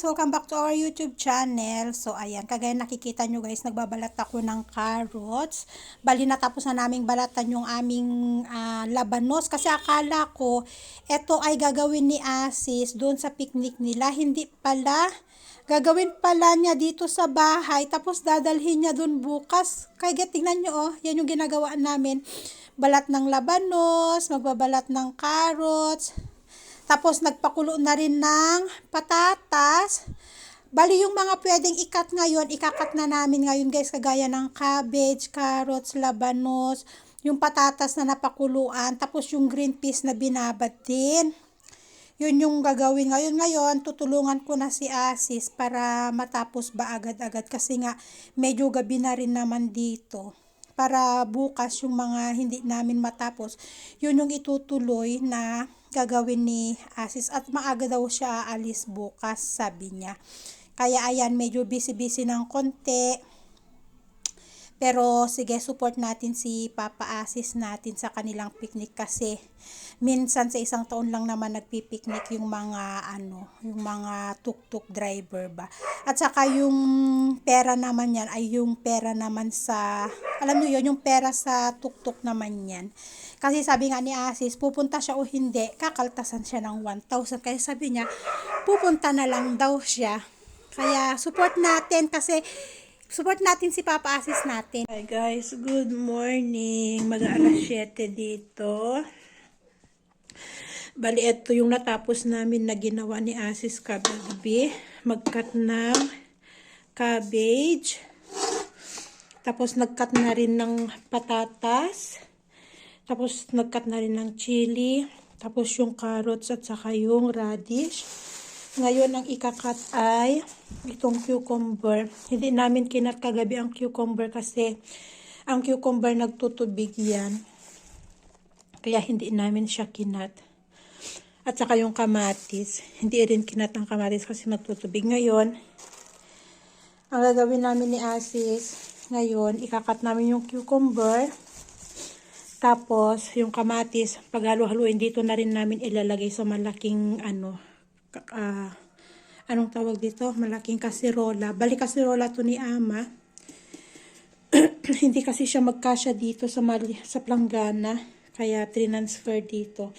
guys! Welcome back to our YouTube channel. So, ayan, kagaya nakikita nyo guys, nagbabalat ako ng carrots. Bali, natapos na naming balatan yung aming ah, labanos. Kasi akala ko, eto ay gagawin ni Asis doon sa picnic nila. Hindi pala. Gagawin pala niya dito sa bahay. Tapos dadalhin niya doon bukas. Kaya tingnan nyo oh, yan yung ginagawa namin. Balat ng labanos, magbabalat ng carrots, tapos nagpakulo na rin ng patatas. Bali yung mga pwedeng ikat ngayon, ikakat na namin ngayon guys, kagaya ng cabbage, carrots, labanos, yung patatas na napakuluan, tapos yung green peas na binabad din. Yun yung gagawin ngayon. Ngayon, tutulungan ko na si Asis para matapos ba agad-agad kasi nga medyo gabi na rin naman dito para bukas yung mga hindi namin matapos, yun yung itutuloy na gagawin ni Asis at maaga daw siya aalis bukas, sabi niya. Kaya ayan, medyo busy-busy ng konti. Pero sige, support natin si Papa Asis natin sa kanilang picnic kasi minsan sa isang taon lang naman nagpipiknik yung mga ano, yung mga tuk-tuk driver ba. At saka yung pera naman yan ay yung pera naman sa, alam niyo yun, yung pera sa tuk-tuk naman yan. Kasi sabi nga ni Asis, pupunta siya o hindi, kakaltasan siya ng 1,000. Kaya sabi niya, pupunta na lang daw siya. Kaya support natin kasi support natin si Papa Asis natin. Hi guys, good morning. Mag-aalas 7 dito. Bali, ito yung natapos namin na ginawa ni Asis kagabi. Mag-cut ng cabbage. Tapos nag-cut na rin ng patatas. Tapos nag-cut na rin ng chili. Tapos yung carrots at saka yung radish. Ngayon ang ikakat ay itong cucumber. Hindi namin kinat kagabi ang cucumber kasi ang cucumber nagtutubig yan. Kaya hindi namin siya kinat. At saka yung kamatis. Hindi rin kinat ang kamatis kasi magtutubig. Ngayon, ang gagawin namin ni Asis, ngayon, ikakat namin yung cucumber. Tapos, yung kamatis, paghalo-haluin dito na rin namin ilalagay sa malaking, ano, ah, anong tawag dito? Malaking kasirola. Bali kasirola to ni Ama. Hindi kasi siya magkasya dito sa, mali, sa planggana. Kaya transfer dito.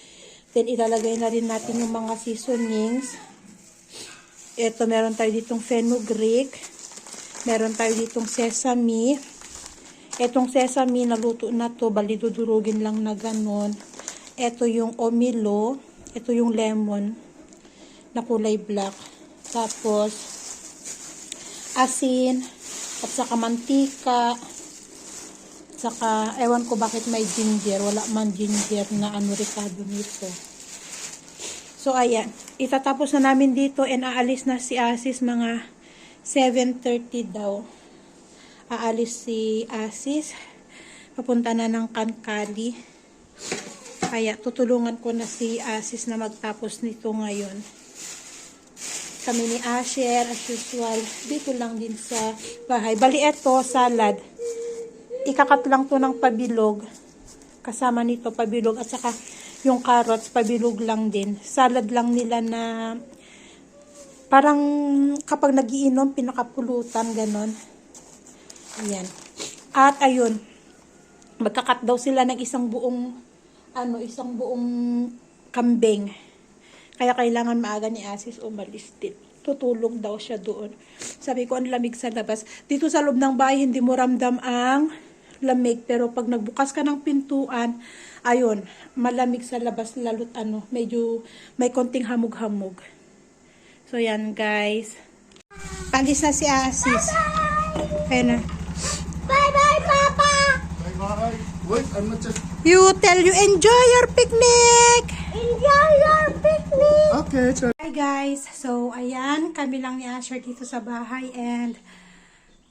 Then, ilalagay na rin natin yung mga seasonings. Ito, meron tayo ditong fenugreek. Meron tayo ditong sesame. Etong sesame, naluto na to. Bali, dudurugin lang na ganon. Ito yung omilo. Ito yung lemon na kulay black. Tapos, asin, at saka mantika, at saka, ewan ko bakit may ginger. Wala man ginger na ano ricado nito. So, ayan. Itatapos na namin dito and aalis na si Asis mga 7.30 daw. Aalis si Asis. Papunta na ng Kankali. Kaya tutulungan ko na si Asis na magtapos nito ngayon kami ni Asher as usual dito lang din sa bahay. Bali eto salad. Ikakat lang to ng pabilog. Kasama nito pabilog at saka yung carrots pabilog lang din. Salad lang nila na parang kapag nagiinom pinakapulutan ganon. Ayan. At ayun magkakat daw sila ng isang buong ano isang buong kambing kaya kailangan maaga ni Asis umalis din. Tutulog daw siya doon. Sabi ko, ang lamig sa labas. Dito sa loob ng bahay, hindi mo ramdam ang lamig. Pero pag nagbukas ka ng pintuan, ayun, malamig sa labas. Lalo't ano, medyo may konting hamog-hamog. So, yan guys. Palis na si Asis. Ayun na. Bye-bye, Papa! Bye bye. Wait, I'm not just. You tell you enjoy your picnic! Enjoy your! Okay, so. Hi guys! So, ayan, kami lang ni Asher dito sa bahay and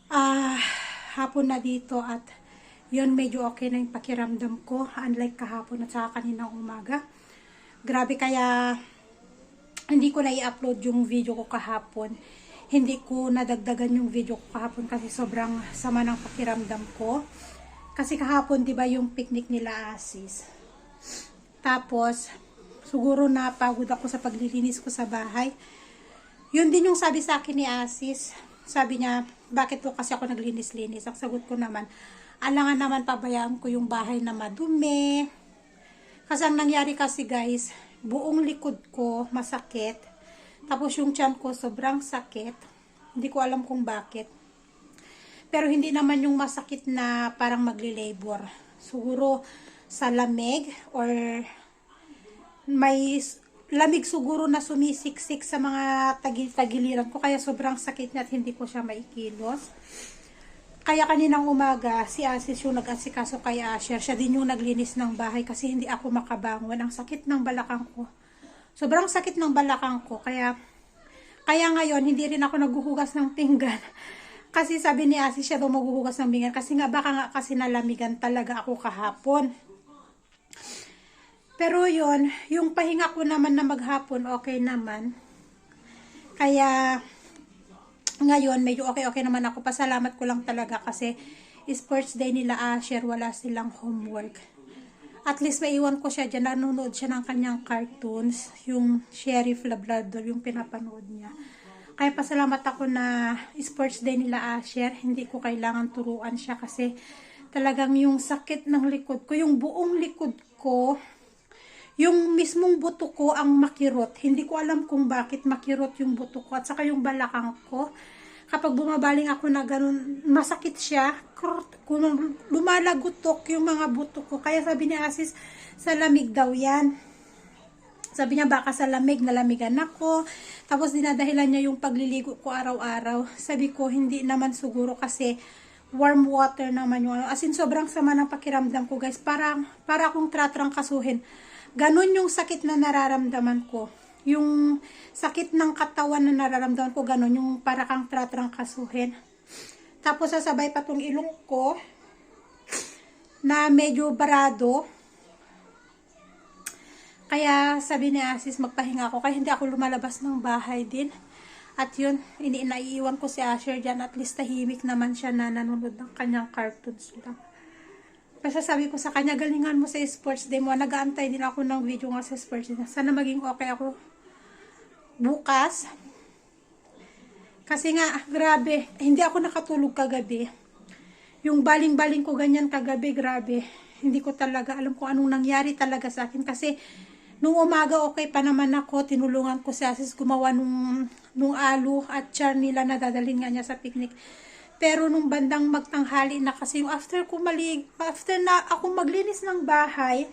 ah hapon na dito at yun medyo okay na yung pakiramdam ko unlike kahapon at saka kaninang umaga. Grabe kaya hindi ko na i-upload yung video ko kahapon. Hindi ko nadagdagan yung video ko kahapon kasi sobrang sama ng pakiramdam ko. Kasi kahapon 'di ba yung picnic nila Asis. Tapos siguro napagod ako sa paglilinis ko sa bahay. yun din yung sabi sa akin ni Asis. Sabi niya, bakit po kasi ako naglinis-linis? Ang sagot ko naman, alangan naman pabayaan ko yung bahay na madumi. Kasi ang nangyari kasi guys, buong likod ko masakit. Tapos yung tiyan ko sobrang sakit. Hindi ko alam kung bakit. Pero hindi naman yung masakit na parang magli-labor. Siguro sa lamig or may lamig siguro na sumisiksik sa mga tagil-tagiliran ko kaya sobrang sakit niya at hindi ko siya maikilos. Kaya kaninang umaga, si Asis yung nag-asikaso kay Asher. Siya din yung naglinis ng bahay kasi hindi ako makabangon. Ang sakit ng balakang ko. Sobrang sakit ng balakang ko. Kaya, kaya ngayon, hindi rin ako naghuhugas ng pinggan. Kasi sabi ni Asis siya daw maghuhugas ng pinggan. Kasi nga, baka nga kasi nalamigan talaga ako kahapon. Pero yon yung pahinga ko naman na maghapon, okay naman. Kaya, ngayon, medyo okay-okay naman ako. Pasalamat ko lang talaga kasi sports day nila Asher, wala silang homework. At least maiwan ko siya dyan, nanonood siya ng kanyang cartoons, yung Sheriff Labrador, yung pinapanood niya. Kaya pasalamat ako na sports day nila Asher, hindi ko kailangan turuan siya kasi talagang yung sakit ng likod ko, yung buong likod ko, yung mismong buto ko ang makirot. Hindi ko alam kung bakit makirot yung buto ko at saka yung balakang ko. Kapag bumabaling ako na ganun, masakit siya. Lumalagutok yung mga buto ko. Kaya sabi ni Asis, sa lamig daw yan. Sabi niya baka sa lamig, nalamigan ako. Tapos dinadahilan niya yung pagliligo ko araw-araw. Sabi ko, hindi naman siguro kasi warm water naman yung ano. As in, sobrang sama ng pakiramdam ko guys. Parang, para akong tratrang kasuhin. Ganon yung sakit na nararamdaman ko. Yung sakit ng katawan na nararamdaman ko, ganon yung para kang tratrang kasuhin. Tapos sasabay pa tong ilong ko na medyo barado. Kaya sabi ni Asis, magpahinga ako. Kaya hindi ako lumalabas ng bahay din. At yun, ini naiiwan ko si Asher dyan. At least tahimik naman siya na nanonood ng kanyang cartoons lang. Basta sabi ko sa kanya, galingan mo sa sports day mo. Nagaantay din ako ng video nga sa sports day. Sana maging okay ako bukas. Kasi nga, grabe, hindi ako nakatulog kagabi. Yung baling-baling ko ganyan kagabi, grabe. Hindi ko talaga alam kung anong nangyari talaga sa akin. Kasi, nung umaga okay pa naman ako, tinulungan ko si Asis gumawa nung, nung alu at char nila na dadalhin nga niya sa picnic. Pero nung bandang magtanghali na kasi yung after ko malig, after na ako maglinis ng bahay,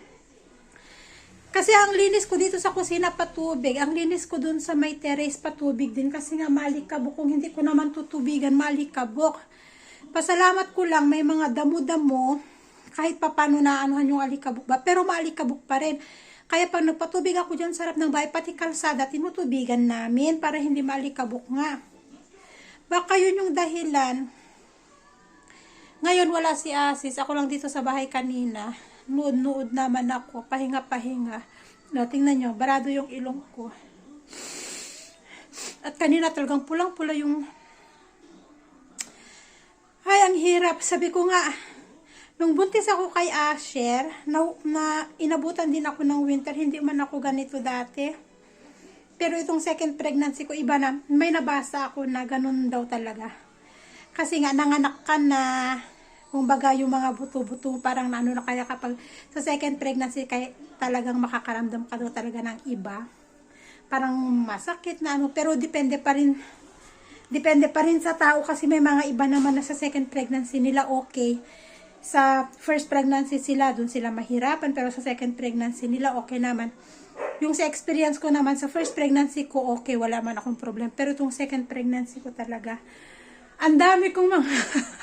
kasi ang linis ko dito sa kusina patubig. Ang linis ko dun sa may terrace patubig din. Kasi nga malikabok. Kung hindi ko naman tutubigan, malikabok. Pasalamat ko lang may mga damo-damo. Kahit pa paano naanuhan yung alikabok ba. Pero maalikabok pa rin. Kaya pag nagpatubig ako dyan sa harap ng bahay, pati kalsada, tinutubigan namin para hindi maalikabok nga. Baka yun yung dahilan. Ngayon wala si Asis. Ako lang dito sa bahay kanina. Nuod-nuod naman ako. Pahinga-pahinga. No, tingnan nyo. Barado yung ilong ko. At kanina talagang pulang-pula yung... Ay, ang hirap. Sabi ko nga, nung buntis ako kay Asher, na, na inabutan din ako ng winter, hindi man ako ganito dati. Pero itong second pregnancy ko, iba na. May nabasa ako na ganun daw talaga. Kasi nga, nanganak ka na, kumbaga yung mga buto-buto, parang ano na kaya kapag sa second pregnancy, kaya talagang makakaramdam ka daw talaga ng iba. Parang masakit na ano, pero depende pa rin, depende pa rin sa tao kasi may mga iba naman na sa second pregnancy nila okay. Sa first pregnancy sila, dun sila mahirapan, pero sa second pregnancy nila okay naman. Yung sa experience ko naman, sa first pregnancy ko, okay, wala man akong problem. Pero itong second pregnancy ko talaga, ang dami kong mga,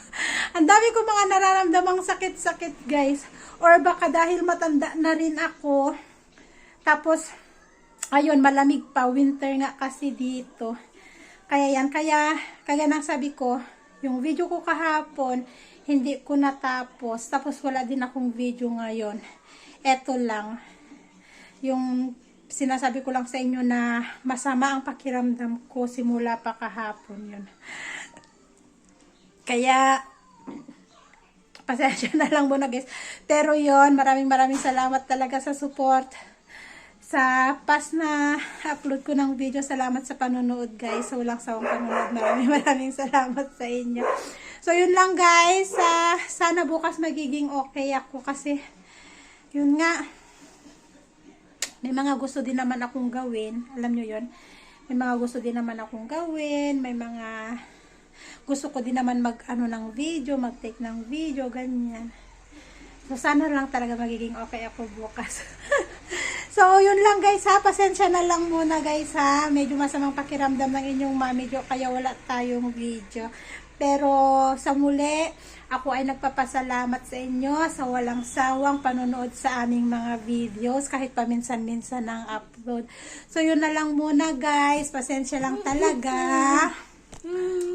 ang dami kong mga nararamdamang sakit-sakit, guys. Or baka dahil matanda na rin ako, tapos, ayun, malamig pa, winter nga kasi dito. Kaya yan, kaya, kaya nang sabi ko, yung video ko kahapon, hindi ko natapos. Tapos wala din akong video ngayon. Eto lang. Yung sinasabi ko lang sa inyo na masama ang pakiramdam ko simula pa kahapon yun. Kaya, pasensya na lang muna guys. Pero yon maraming maraming salamat talaga sa support. sa past na upload ko ng video. Salamat sa panonood guys. Sa walang sawang panonood. Maraming maraming salamat sa inyo. So yun lang guys. Ah, sana bukas magiging okay ako kasi yun nga may mga gusto din naman akong gawin. Alam nyo yun? May mga gusto din naman akong gawin. May mga gusto ko din naman mag ano ng video, mag take ng video, ganyan. So, sana lang talaga magiging okay ako bukas. so, yun lang guys ha. Pasensya na lang muna guys ha. Medyo masamang pakiramdam ng inyong mami Jo, kaya wala tayong video. Pero sa muli, ako ay nagpapasalamat sa inyo sa walang sawang panonood sa aming mga videos kahit paminsan-minsan ang upload. So yun na lang muna guys. Pasensya lang talaga.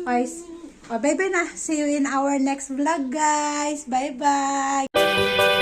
Okay. Oh, bye-bye na. See you in our next vlog guys. Bye-bye.